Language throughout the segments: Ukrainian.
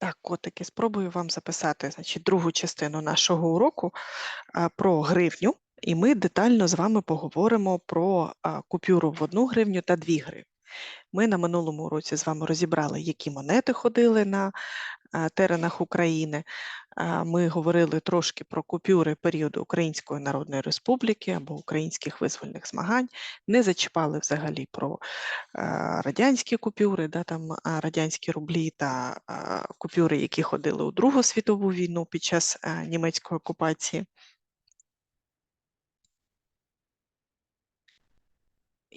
Так, котики, спробую вам записати значить, другу частину нашого уроку а, про гривню, і ми детально з вами поговоримо про а, купюру в одну гривню та дві гривні. Ми на минулому уроці з вами розібрали, які монети ходили на теренах України. Ми говорили трошки про купюри періоду Української Народної Республіки або українських визвольних змагань, не зачіпали взагалі про радянські купюри, да, там, радянські рублі та купюри, які ходили у Другу світову війну під час німецької окупації.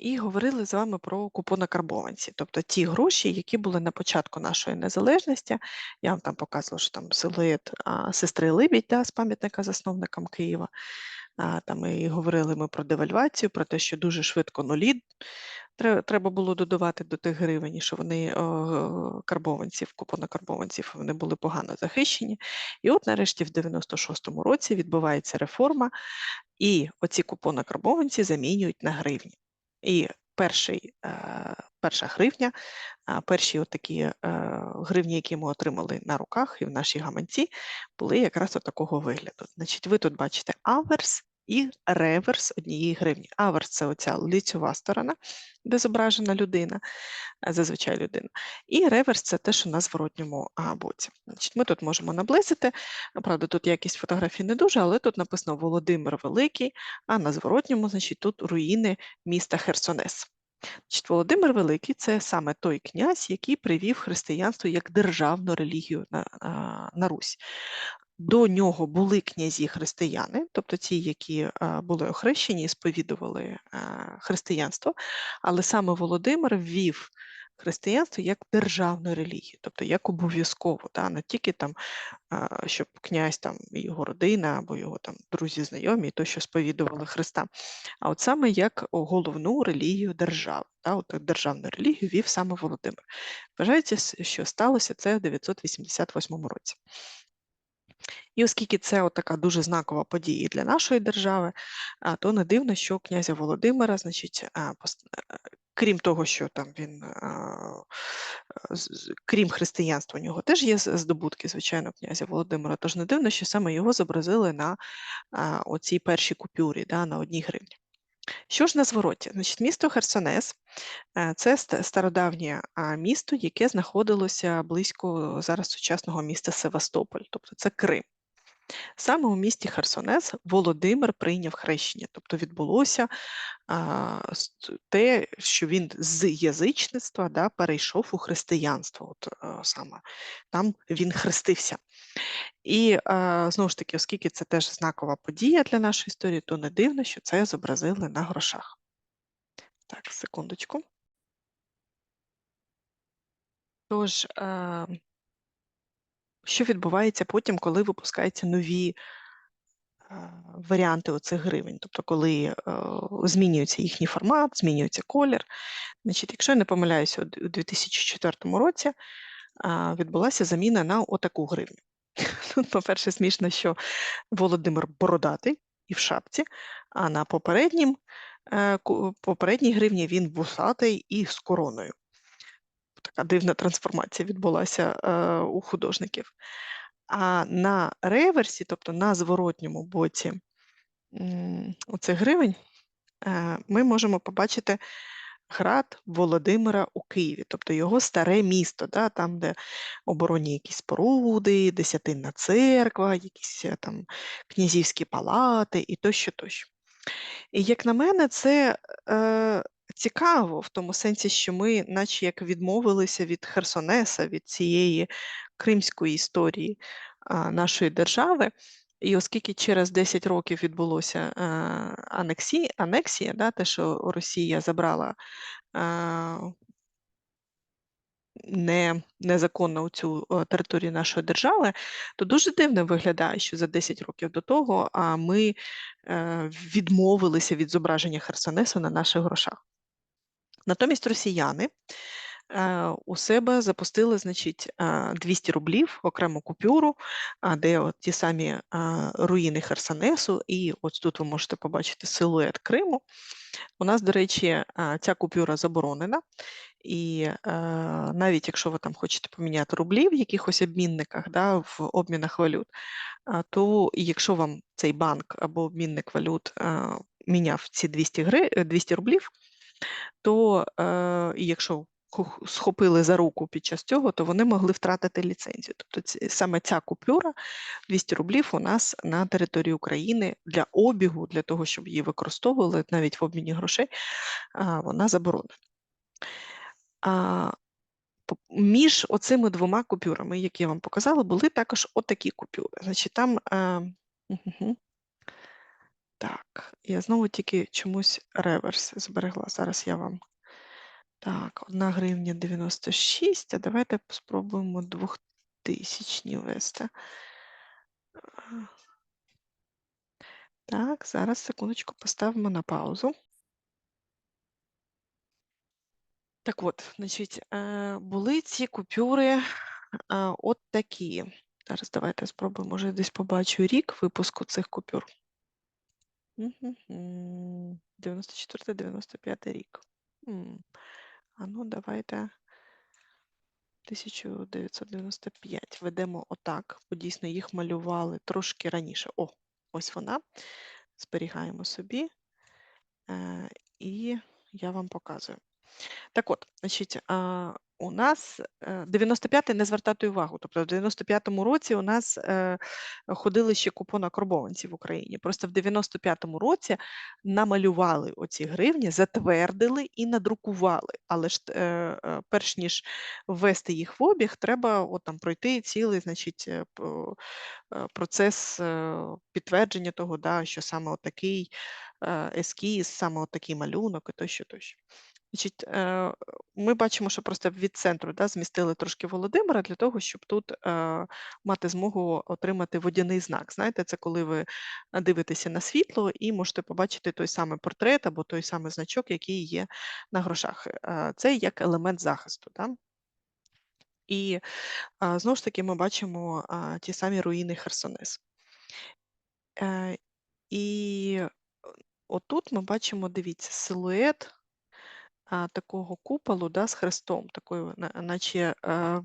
І говорили з вами про купонокарбованці, тобто ті гроші, які були на початку нашої незалежності. Я вам там показувала, що там силует сестри Либідь да, з пам'ятника засновникам Києва. А, там і говорили ми про девальвацію, про те, що дуже швидко нулі треба було додавати до тих гривень, що вони о, карбованців, купонокарбованців, вони були погано захищені. І от нарешті в 96-му році відбувається реформа, і оці купонокарбованці замінюють на гривні. І перший, е, перша гривня, перші отакі е, гривні, які ми отримали на руках і в нашій гаманці, були якраз от такого вигляду. Значить, ви тут бачите аверс і реверс однієї гривні. Аверс це оця лицьова сторона, де зображена людина, е, зазвичай людина. І реверс це те, що на зворотньому боці. Значить, ми тут можемо наблизити. Правда, тут якість фотографій не дуже, але тут написано Володимир Великий, а на зворотньому, значить, тут руїни міста Херсонес. Значить, Володимир Великий це саме той князь, який привів християнство як державну релігію на, на Русь. До нього були князі християни, тобто ті, які були охрещені і сповідували християнство, але саме Володимир ввів християнство як державну релігію, тобто як обов'язково, да, не тільки там, щоб князь там його родина або його там друзі, знайомі, то, що сповідували Христа, а от саме як головну релігію держави. Да, от державну релігію вів саме Володимир. Вважається, що сталося це в 988 році. І оскільки це така дуже знакова подія для нашої держави, то не дивно, що князя Володимира, значить, е, крім того, що там він, крім християнства, у нього теж є здобутки, звичайно, князя Володимира, тож не дивно, що саме його зобразили на оцій першій купюрі, да, на одній гривні. Що ж на звороті? Значить, місто Херсонес е, це стародавнє місто, яке знаходилося близько зараз сучасного міста Севастополь, тобто це Крим. Саме у місті Херсонес Володимир прийняв хрещення, тобто відбулося а, те, що він з язичництва да, перейшов у християнство. От а, саме там він хрестився. І а, знову ж таки, оскільки це теж знакова подія для нашої історії, то не дивно, що це зобразили на грошах. Так, секундочку. Тож, а, що відбувається потім, коли випускаються нові а, варіанти оцих гривень? Тобто, коли е, змінюється їхній формат, змінюється колір. Значить, якщо я не помиляюся, у 2004 році а, відбулася заміна на отаку гривню. Тут, по-перше, смішно, що Володимир бородатий і в шапці, а на е, попередній гривні він вусатий і з короною. Дивна трансформація відбулася е, у художників. А на реверсі, тобто на зворотньому боці оцих гривень, е, ми можемо побачити град Володимира у Києві, тобто його старе місто, да, там, де оборонні якісь споруди, десятинна церква, якісь е, там князівські палати і тощо, тощо. І як на мене, це е, цікаво в тому сенсі, що ми, наче як відмовилися від Херсонеса, від цієї кримської історії а, нашої держави. І оскільки через 10 років відбулося е, анексі, анексія, да, те, що Росія забрала е, не, незаконно цю е, територію нашої держави, то дуже дивно виглядає, що за 10 років до того а, ми е, відмовилися від зображення Херсонесу на наших грошах. Натомість росіяни е, у себе запустили, значить, е, 200 рублів, окрему купюру, де от ті самі е, руїни Херсонесу, і от тут ви можете побачити силует Криму. У нас, до речі, ця купюра заборонена, і е, навіть якщо ви там хочете поміняти рублі в якихось обмінниках, да, в обмінах валют, то якщо вам цей банк або обмінник валют е, міняв ці 200 гри, е, 200 рублів, то е, і якщо схопили за руку під час цього, то вони могли втратити ліцензію. Тобто саме ця купюра 200 рублів у нас на території України для обігу, для того, щоб її використовували навіть в обміні грошей, вона заборонена. Між оцими двома купюрами, які я вам показала, були також отакі купюри. Значить, там. Так, я знову тільки чомусь реверс зберегла. Зараз я вам. Так, 1 гривня 96, а давайте спробуємо 2000 ввести. Е, Так, зараз секундочку поставимо на паузу. Так от, значить, е, були ці купюри е, от такі. Зараз давайте спробуємо, може, десь побачу рік випуску цих купюр. 94-95 рік. А ну, давайте 1995. Ведемо отак, бо дійсно їх малювали трошки раніше. О, ось вона. Зберігаємо собі. Е, І я вам показую. Так от, значить, у нас е, 95-й не звертати увагу. Тобто в 95-му році у нас е, ходили ще купонокарбованці в Україні. Просто в 95-му році намалювали оці гривні, затвердили і надрукували. Але ж е, е, перш ніж ввести їх в обіг, треба от, там, пройти цілий значить, е, е, процес е, підтвердження того, да, що саме отакий е, ескіз, саме отакий малюнок і тощо, тощо. Значить, е, ми бачимо, що просто від центру да, змістили трошки Володимира для того, щоб тут е, мати змогу отримати водяний знак. Знаєте, це коли ви дивитеся на світло і можете побачити той самий портрет або той самий значок, який є на грошах. Е, Це як елемент захисту. Да? І знову ж таки ми бачимо ті самі руїни Херсонес. І отут ми бачимо, дивіться, силует такого куполу да, з хрестом, такої, наче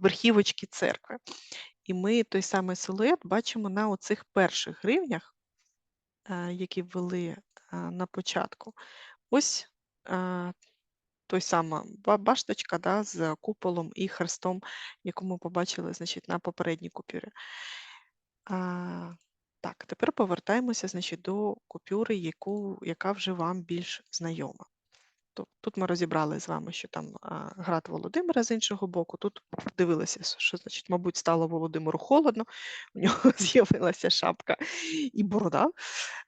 верхівочки церкви. І ми той самий силует бачимо на оцих перших гривнях, які ввели на початку. Ось той сама башточка да, з куполом і хрестом, яку ми побачили значить, на попередній купюрі. А, так, тепер повертаємося значить, до купюри, яку, яка вже вам більш знайома. То тут ми розібрали з вами, що там град Володимира з іншого боку. Тут дивилися, що значить, мабуть, стало Володимиру холодно, у нього з'явилася шапка і борода.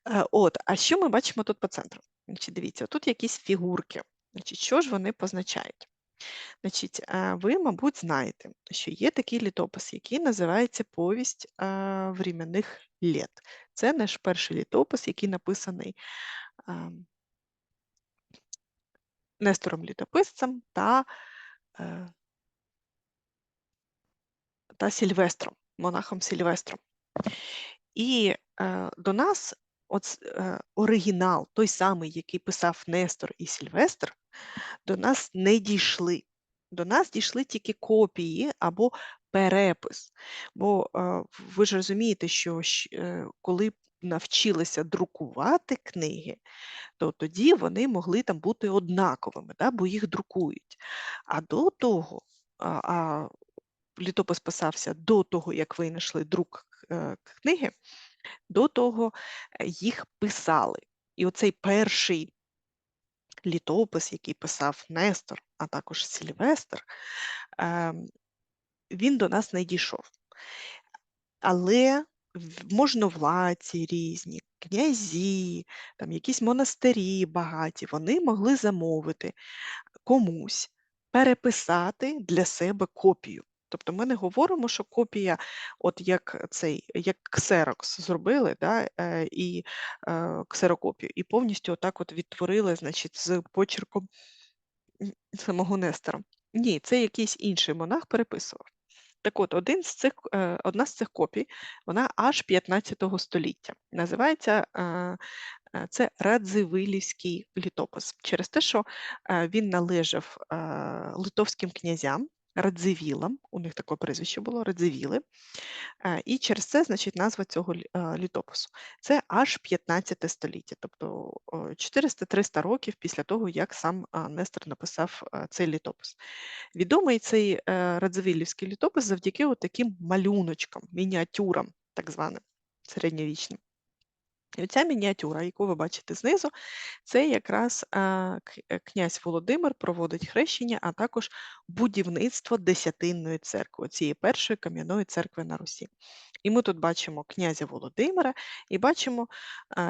Е, От, а що ми бачимо тут по центру? Значить, дивіться, тут якісь фігурки. Значить, що ж вони позначають? Значить, е, ви, мабуть, знаєте, що є такий літопис, який називається Повість е, временних літ. Це наш перший літопис, який написаний ем, Нестором Літописцем та, е, та Сільвестром, монахом Сільвестром. І е, до нас от, е, оригінал, той самий, який писав Нестор і Сільвестр, до нас не дійшли. До нас дійшли тільки копії або перепис. Бо е, ви ж розумієте, що е, коли навчилися друкувати книги, то тоді вони могли там бути однаковими, да, бо їх друкують. А до того, а, а літопис писався до того, як винайшли друк е, книги, до того е, їх писали. І оцей перший літопис, який писав Нестор, а також Сільвестр, ем, він до нас не дійшов. Але можновладці різні, князі, там якісь монастирі багаті, вони могли замовити комусь переписати для себе копію. Тобто ми не говоримо, що копія, от як цей, як ксерокс зробили, да, е, і е, ксерокопію, і повністю отак от відтворили, значить, з почерком самого Нестора. Ні, це якийсь інший монах переписував. Так от, один з цих, е, одна з цих копій, вона аж 15 століття. Називається е, е, це Радзивилівський літопис через те, що він належав литовським князям. Радзивілам, у них таке прізвище було Радзивіли, Е, І через це, значить, назва цього е, літопису. Це аж 15 століття, тобто 400-300 років після того, як сам Нестор написав цей літопис. Відомий цей е, Радзивіллівський літопис завдяки таким малюночкам, мініатюрам, так званим середньовічним. І оця мініатюра, яку ви бачите знизу, це якраз е, князь Володимир проводить хрещення, а також будівництво Десятинної церкви, цієї першої кам'яної церкви на Русі. І ми тут бачимо князя Володимира і бачимо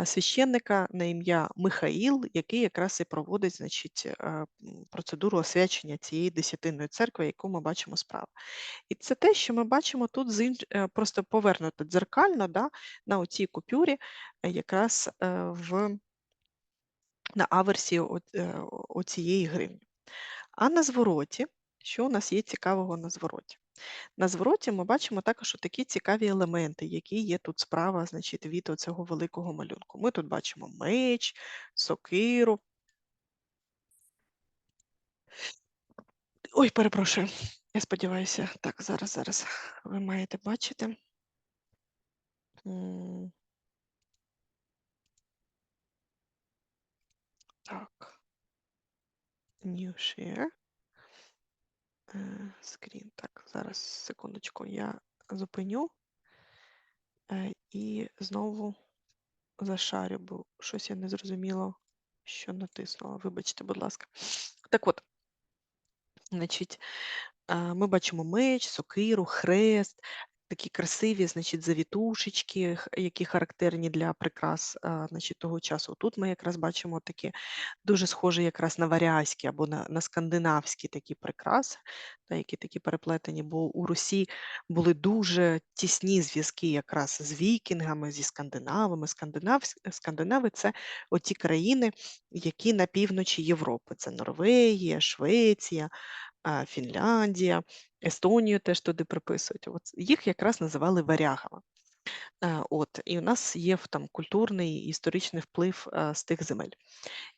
священника на ім'я Михаїл, який якраз і проводить значить, а, процедуру освячення цієї Десятинної церкви, яку ми бачимо справа. І це те, що ми бачимо тут е, просто повернуто дзеркально да, на оцій купюрі, е, якраз е, в, на аверсі о- е, оцієї гривні. А на звороті, що у нас є цікавого на звороті? На звороті ми бачимо також такі цікаві елементи, які є тут справа значить, від цього великого малюнку. Ми тут бачимо меч, сокиру. Ой, перепрошую. Я сподіваюся, так, зараз, зараз ви маєте бачити. М, Так. New share. Е, Screen. Так, зараз секундочку, я зупиню і знову зашарю, бо щось я не зрозуміло, що натиснула. Вибачте, будь ласка. Так от, значить, ми бачимо меч, сокиру, хрест, такі красиві, значить, завітушечки, які характерні для прикрас значить, того часу. Тут ми якраз бачимо такі дуже схожі якраз на варязькі або на, на скандинавські такі прикраси, та, які такі переплетені, бо у Русі були дуже тісні зв'язки якраз з вікінгами, зі скандинавами. Скандинавсь- Скандинави це оті країни, які на півночі Європи. Це Норвегія, Швеція, Фінляндія, Естонію теж туди приписують. От їх якраз називали варягами. Е, От, і у нас є там культурний історичний вплив е, з тих земель.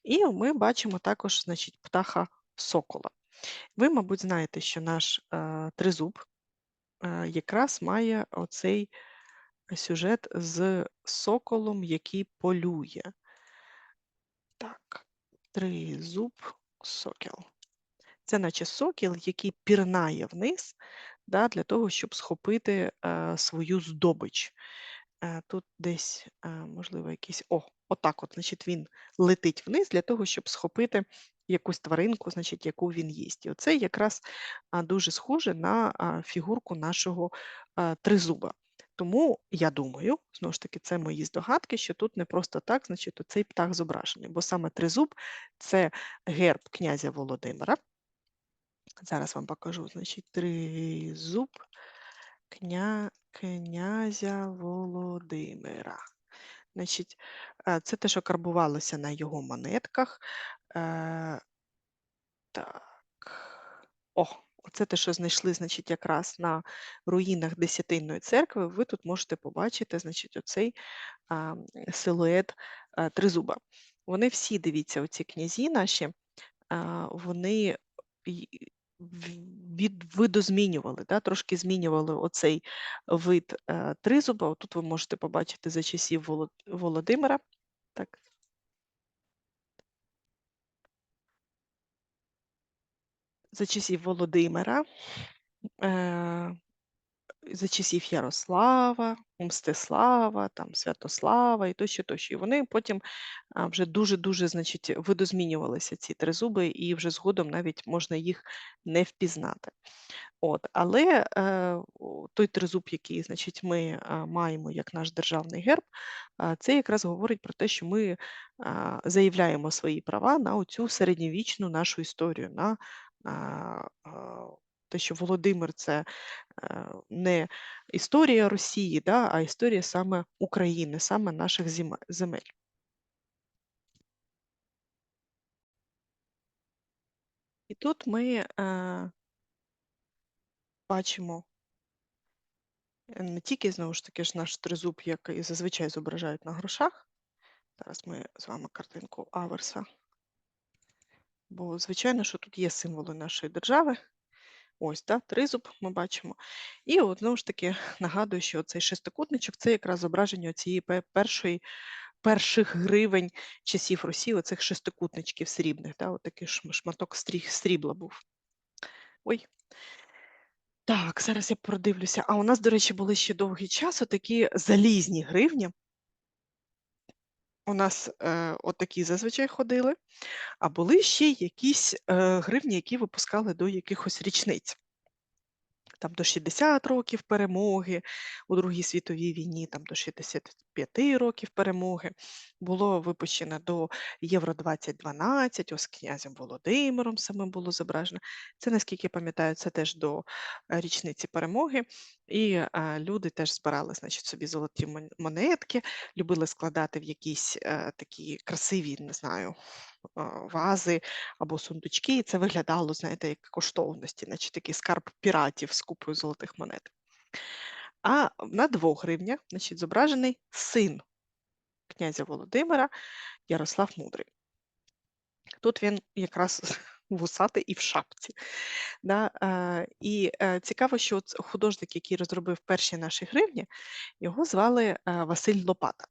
І ми бачимо також, значить, птаха сокола. Ви, мабуть, знаєте, що наш е, тризуб якраз має оцей сюжет з соколом, який полює. Так, тризуб, сокіл. Це наче сокіл, який пірнає вниз да, для того, щоб схопити е, свою здобич. Е, тут десь, е, можливо, якийсь. О, отак от, значить, він летить вниз для того, щоб схопити якусь тваринку, значить, яку він їсть. І оце якраз дуже схоже на фігурку нашого а, тризуба. Тому я думаю, знову ж таки, це мої здогадки, що тут не просто так, значить, оцей птах зображений, бо саме тризуб це герб князя Володимира. Зараз вам покажу, значить, тризуб кня... князя Володимира. Значить, це те, що карбувалося на його монетках. Е, Так. О, оце те, що знайшли, значить, якраз на руїнах Десятинної церкви. Ви тут можете побачити, значить, оцей а, силует а, тризуба. Вони всі, дивіться, оці князі наші, а, вони від, видозмінювали, да, трошки змінювали оцей вид е, тризуба. Тут ви можете побачити за часів Володимира. Так, за часів Володимира, е, за часів Ярослава, Мстислава, там, Святослава і тощо, тощо. І вони потім вже дуже-дуже значить, видозмінювалися ці тризуби, і вже згодом навіть можна їх не впізнати. От, але е, той тризуб, який значить, ми маємо як наш державний герб, це якраз говорить про те, що ми заявляємо свої права на оцю середньовічну нашу історію, на те, що Володимир це е, не історія Росії, да, а історія саме України, саме наших земель. І тут ми е, бачимо Е, Не тільки, знову ж таки, ж наш тризуб, який зазвичай зображають на грошах. Зараз ми з вами картинку Аверса. Бо, звичайно, що тут є символи нашої держави. Ось, да, тризуб ми бачимо. І от, знову ж таки нагадую, що цей шестикутничок це якраз зображення цієї першої, перших гривень часів Росії, оцих шестикутничків срібних. Да, от такий шматок срібла був. Ой. Так, зараз я продивлюся. А у нас, до речі, були ще довгий час такі залізні гривні. У нас е, отакі зазвичай ходили, а були ще якісь е, гривні, які випускали до якихось річниць. Там до 60 років перемоги у Другій світовій війні, там до 65 років перемоги. Було випущено до Євро 2012, ось князем Володимиром саме було зображено. Це, наскільки пам'ятаю, це теж до е, річниці перемоги. І е, люди теж збирали значить, собі золоті монетки, любили складати в якісь е, такі красиві, не знаю, вази або сундучки, і це виглядало, знаєте, як коштовності, наче такий скарб піратів з купою золотих монет. А на двох гривнях значить, зображений син князя Володимира Ярослав Мудрий. Тут він якраз вусатий і в шапці. Да? Е, І е, цікаво, що художник, який розробив перші наші гривні, його звали е, Василь Лопата.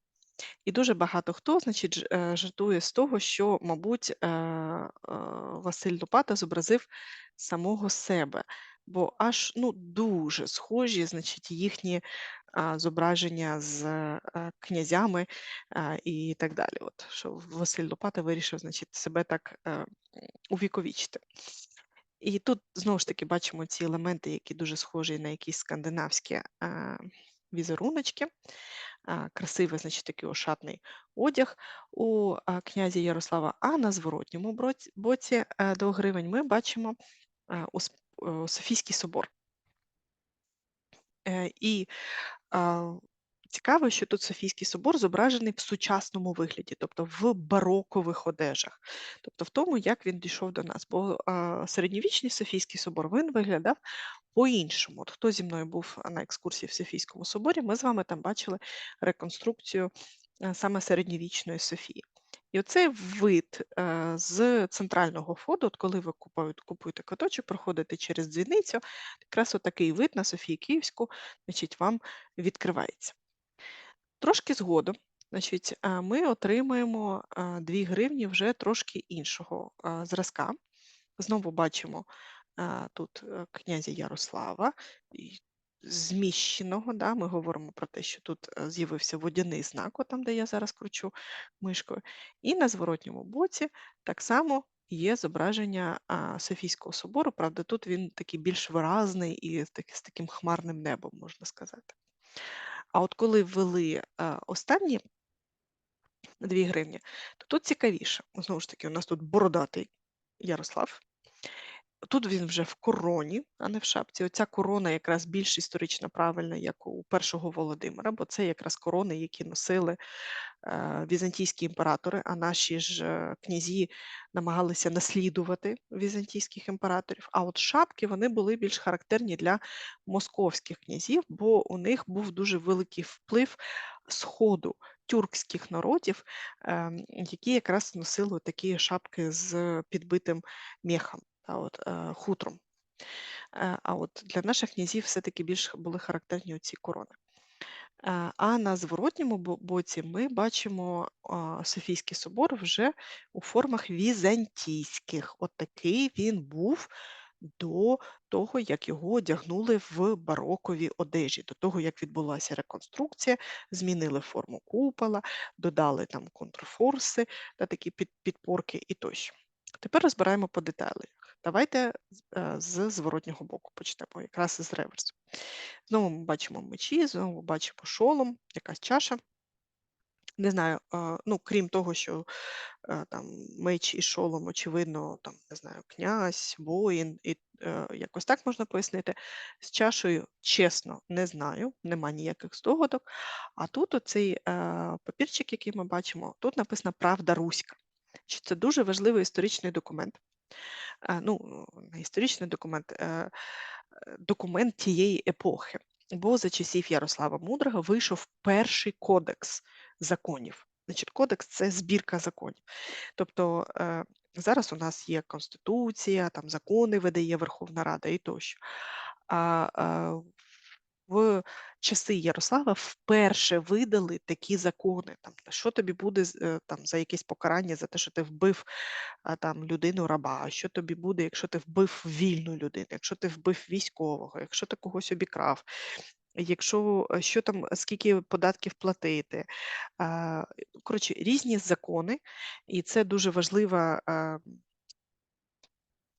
І дуже багато хто, значить, жартує з того, що, мабуть, Василь Лопата зобразив самого себе, бо аж ну, дуже схожі, значить, їхні зображення з князями і так далі. От, що Василь Лопата вирішив, значить, себе так увіковічити. І тут знову ж таки бачимо ці елементи, які дуже схожі на якісь скандинавські візеруночки красивий, значить, такий ошатний одяг у князя Ярослава. А на зворотньому боці е, до гривень ми бачимо е, Софійський собор. І Цікаво, що тут Софійський собор зображений в сучасному вигляді, тобто в барокових одежах, тобто в тому, як він дійшов до нас. Бо середньовічний Софійський собор він виглядав по-іншому. От Хто зі мною був на екскурсії в Софійському соборі, ми з вами там бачили реконструкцію саме середньовічної Софії. І оцей вид е, з центрального входу, от коли ви купуєте, купуєте квиточок, проходите через дзвіницю, якраз отакий вид на Софію Київську значить, вам відкривається. Трошки згодом, значить, ми отримаємо 2 гривні вже трошки іншого зразка. Знову бачимо тут е, князя Ярослава, зміщеного. Да, Ми говоримо про те, що тут е, з'явився водяний знак, там, де я зараз кручу мишкою. І на зворотньому боці так само є зображення Софійського собору. Правда, тут він такий більш виразний і з таким хмарним небом, можна сказати. А от коли ввели е, останні 2 гривні, то тут цікавіше. Знову ж таки, у нас тут бородатий Ярослав. Тут він вже в короні, а не в шапці. Оця корона якраз більш історично правильна, як у першого Володимира, бо це якраз корони, які носили Е, візантійські імператори, а наші ж е, князі намагалися наслідувати візантійських імператорів. А от шапки вони були більш характерні для московських князів, бо у них був дуже великий вплив сходу тюркських народів, ем, які якраз носили такі шапки з підбитим мехом, от, е, хутром. А от для наших князів все-таки більш були характерні оці корони. А на зворотньому боці ми бачимо Софійський собор вже у формах візантійських. От такий він був до того, як його одягнули в барокові одежі, до того, як відбулася реконструкція, змінили форму купола, додали там контрфорси та такі підпорки і тощо. Тепер розбираємо по деталях. Давайте з зворотнього боку почнемо, якраз з реверсу. Знову ми бачимо мечі, знову бачимо шолом, якась чаша. Не знаю, ну, крім того, що е, там меч і шолом, очевидно, там, не знаю, князь, воїн, і е, якось так можна пояснити. З чашею, чесно, не знаю, нема ніяких здогадок. А тут оцей е, папірчик, який ми бачимо, тут написано Правда Руська. Це дуже важливий історичний документ. Ну, не історичний документ, документ тієї епохи. бо за часів Ярослава Мудрого вийшов перший кодекс законів. Значить, кодекс це збірка законів. Тобто е, зараз у нас є Конституція, там закони видає Верховна Рада і тощо. А е, в часи Ярослава вперше видали такі закони, там, що тобі буде е, там, за якесь покарання за те, що ти вбив там, людину раба, що тобі буде, якщо ти вбив вільну людину, якщо ти вбив військового, якщо ти когось обікрав, якщо е, що там, скільки податків платити. Коротше, різні закони, і це дуже важлива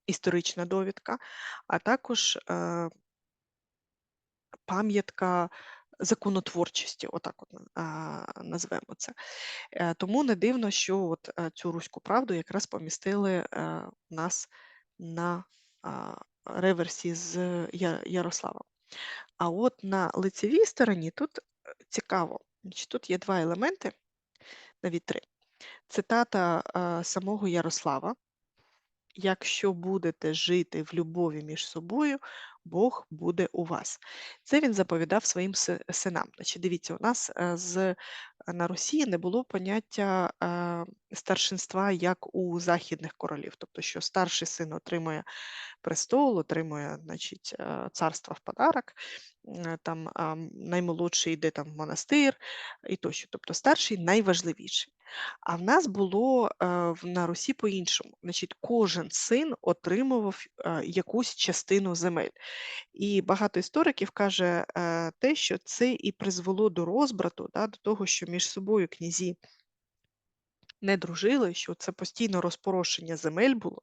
історична довідка, а також е, пам'ятка законотворчості, отак от назвемо це. Е, Тому не дивно, що от е, цю руську правду якраз помістили е, в нас на реверсі з Ярославом. А от на лицевій стороні тут цікаво, тут є два елементи, навіть три. Цитата самого Ярослава. Якщо будете жити в любові між собою, Бог буде у вас. Це він заповідав своїм синам. Значить, дивіться, у нас е, з, на Росії не було поняття е, старшинства як у західних королів, тобто, що старший син отримує престол, отримує значить, е, царство в подарок, е, там наймолодший йде там в монастир і тощо. Тобто старший найважливіший. А в нас було е, на Русі по-іншому. Значить, кожен син отримував якусь частину земель. І багато істориків каже те, що це і призвело до розбрату, да, до того, що між собою князі не дружили, що це постійно розпорошення земель було,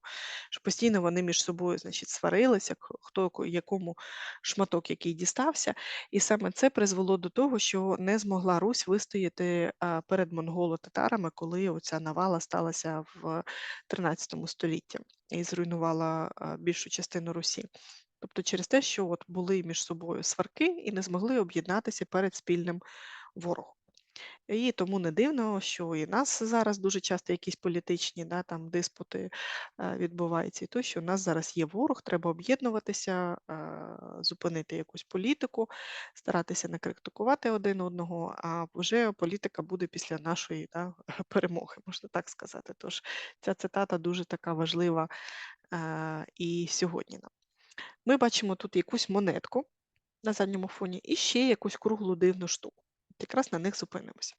що постійно вони між собою, значить, сварилися, хто якому шматок який дістався. І саме це призвело до того, що не змогла Русь вистояти перед монголо-татарами, коли оця навала сталася в 13 столітті і зруйнувала більшу частину Русі. Тобто через те, що от були між собою сварки і не змогли об'єднатися перед спільним ворогом. І тому не дивно, що і нас зараз дуже часто якісь політичні да, там, диспути е, відбуваються, і то, що у нас зараз є ворог, треба об'єднуватися, е, зупинити якусь політику, старатися не критикувати один одного, а вже політика буде після нашої да, перемоги, можна так сказати. Тож ця цитата дуже така важлива е, і сьогодні нам. Ми бачимо тут якусь монетку на задньому фоні і ще якусь круглу дивну штуку. Якраз на них зупинимося.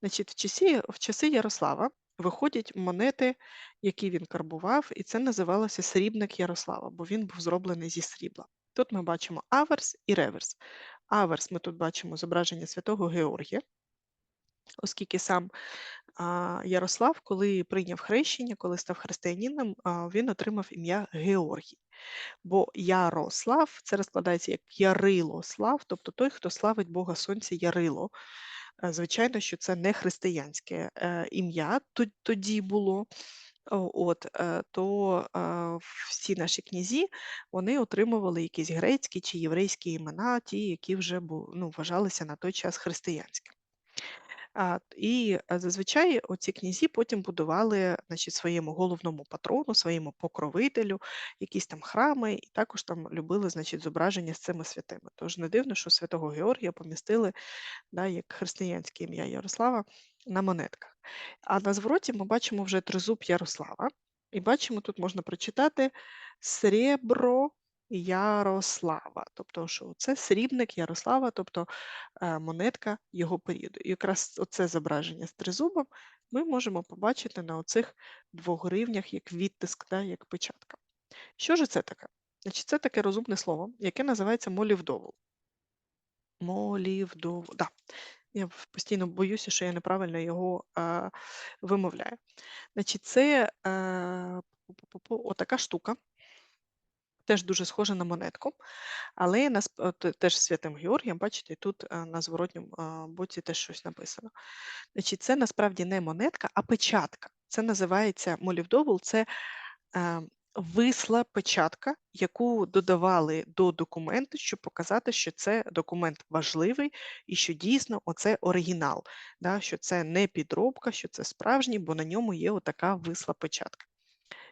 Значить, в часі, в часи Ярослава виходять монети, які він карбував, і це називалося срібник Ярослава, бо він був зроблений зі срібла. Тут ми бачимо аверс і реверс. Аверс ми тут бачимо зображення святого Георгія, оскільки сам Ярослав, коли прийняв хрещення, коли став християнином, він отримав ім'я Георгій. Бо Ярослав це розкладається як Ярилослав, тобто той, хто славить Бога Сонця Ярило. Е, Звичайно, що це не християнське е, ім'я тоді було. От, е, то всі наші князі вони отримували якісь грецькі чи єврейські імена, ті, які вже ну, вважалися на той час християнськими. І е, зазвичай оці князі потім будували значить, своєму головному патрону, своєму покровителю, якісь там храми, і також там любили значить, зображення з цими святими. Тож не дивно, що святого Георгія помістили да, як християнське ім'я Ярослава на монетках. А на звороті ми бачимо вже тризуб Ярослава, і бачимо, тут можна прочитати срібро Ярослава, тобто, що це срібник Ярослава, тобто е, монетка його періоду. І якраз оце зображення з тризубом ми можемо побачити на оцих двох гривнях як відтиск, да, як печатка. Що ж це таке? Значить, Це таке розумне слово, яке називається молівдовол. Молівдовол. Да. Я постійно боюся, що я неправильно його е, вимовляю. Значить, це е, отака штука, теж дуже схожа на монетку, але нас теж святим Георгієм, бачите, тут е, на зворотньому е, боці теж щось написано. Значить, це насправді не монетка, а печатка. Це називається молівдовол, це е, висла печатка, яку додавали до документу, щоб показати, що це документ важливий і що дійсно оце оригінал, да, що це не підробка, що це справжній, бо на ньому є отака висла печатка.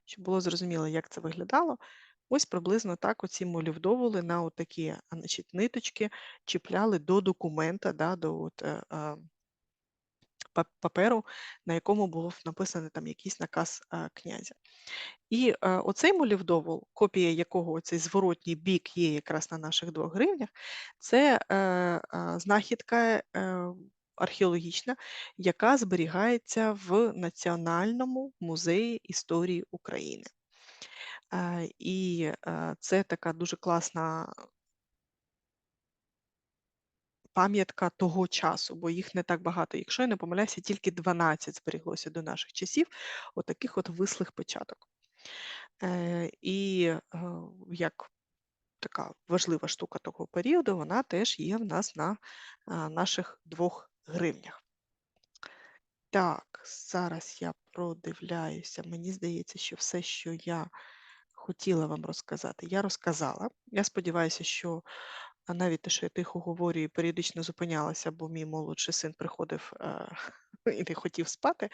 Щоб було зрозуміло, як це виглядало, Ось приблизно так оці молівдоволи на отакі, значить, ниточки чіпляли до документа, да, до от, е, паперу, на якому був написаний там якийсь наказ а, князя. І е, оцей молівдовол, копія якого оцей зворотній бік є якраз на наших двох гривнях, це е, е, знахідка е, археологічна, яка зберігається в Національному музеї історії України. Е, І е, це така дуже класна пам'ятка того часу, бо їх не так багато. Якщо я не помиляюся, тільки 12 зберіглося до наших часів, отаких от вислих печаток. Е, І е, як така важлива штука того періоду, вона теж є в нас на наших двох гривнях. Так, зараз я продивляюся. Мені здається, що все, що я хотіла вам розказати, я розказала. Я сподіваюся, що навіть те, що я тихо говорю і періодично зупинялася, бо мій молодший син приходив і не хотів спати.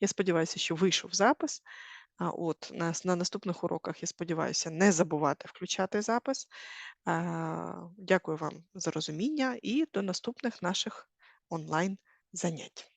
Я сподіваюся, що вийшов запис. А от на, на наступних уроках я сподіваюся не забувати включати запис. А, Дякую вам за розуміння і до наступних наших онлайн занять.